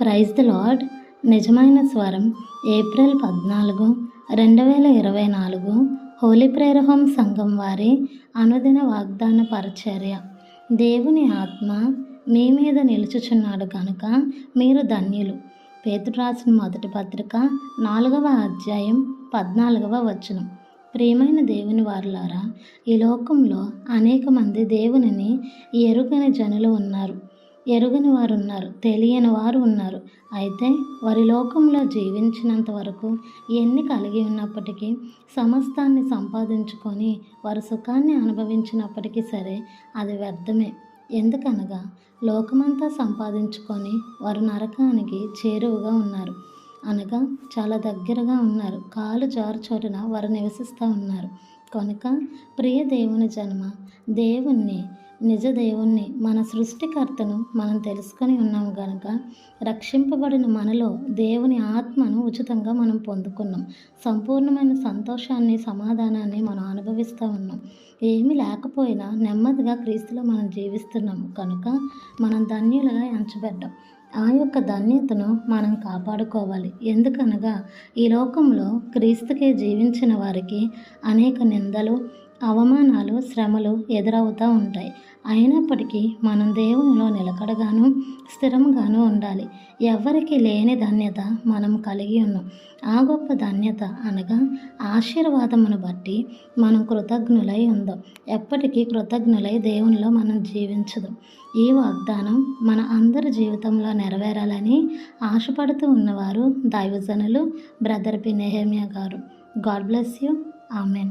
Praise the lord. నిజమైన స్వరం April పద్నాలుగు రెండు వేల ఇరవై నాలుగు. హోలీ ప్రేయర్ హోమ్ సంఘం వారి అనుదిన వాగ్దాన పరిచర్య. దేవుని ఆత్మ మీ మీద నిలుచుచున్నాడు కనుక మీరు ధన్యులు. పేతురు రాసిన మొదటి పత్రిక నాలుగవ అధ్యాయం పద్నాలుగవ వచనం. ప్రియమైన దేవుని వారులారా ఈ లోకంలో అనేక మంది దేవునిని ఎరుగని జనులు ఉన్నారు. ఎరుగని వారు ఉన్నారు తెలియని వారు ఉన్నారు. అయితే వారి లోకంలో జీవించినంత వరకు ఎన్ని కలిగి ఉన్నప్పటికీ సమస్తాన్ని సంపాదించుకొని వారు సుఖాన్ని అనుభవించినప్పటికీ సరే అది వ్యర్థమే. ఎందుకనగా లోకమంతా సంపాదించుకొని వారు నరకానికి చేరువగా ఉన్నారు. అనగా చాలా దగ్గరగా ఉన్నారు. కాలు జారు చోటున వారు నివసిస్తూ ఉన్నారు. కనుక ప్రియ దేవుని జన్మ దేవుణ్ణి నిజ దేవుణ్ణి మన సృష్టికర్తను మనం తెలుసుకొని ఉన్నాం గనుక రక్షింపబడిన మనలో దేవుని ఆత్మను ఉచితంగా మనం పొందుకున్నాం. సంపూర్ణమైన సంతోషాన్ని సమాధానాన్ని మనం అనుభవిస్తూ ఉన్నాం. ఏమీ లేకపోయినా నెమ్మదిగా క్రీస్తులో మనం జీవిస్తున్నాము కనుక మనం ధన్యులుగా ఎంచబడ్డాం. ఆ యొక్క ధన్యతను మనం కాపాడుకోవాలి. ఎందుకనగా ఈ లోకంలో క్రీస్తుకే జీవించిన వారికి అనేక నిందలు అవమానాలు శ్రమలు ఎదురవుతూ ఉంటాయి. అయినప్పటికీ మనం దేవునిలో నిలకడగాను స్థిరంగాను ఉండాలి. ఎవరికి లేని ధన్యత మనం కలిగి ఉన్నాం. ఆ గొప్ప ధన్యత అనగా ఆశీర్వాదమును బట్టి మనం కృతజ్ఞులై ఉందాం. ఎప్పటికీ కృతజ్ఞులై దేవునిలో మనం జీవించదు. ఈ వాగ్దానం మన అందరి జీవితంలో నెరవేరాలని ఆశపడుతూ ఉన్నవారు దైవజనులు బ్రదర్ పి నెహేమియా గారు. God bless you. Amen.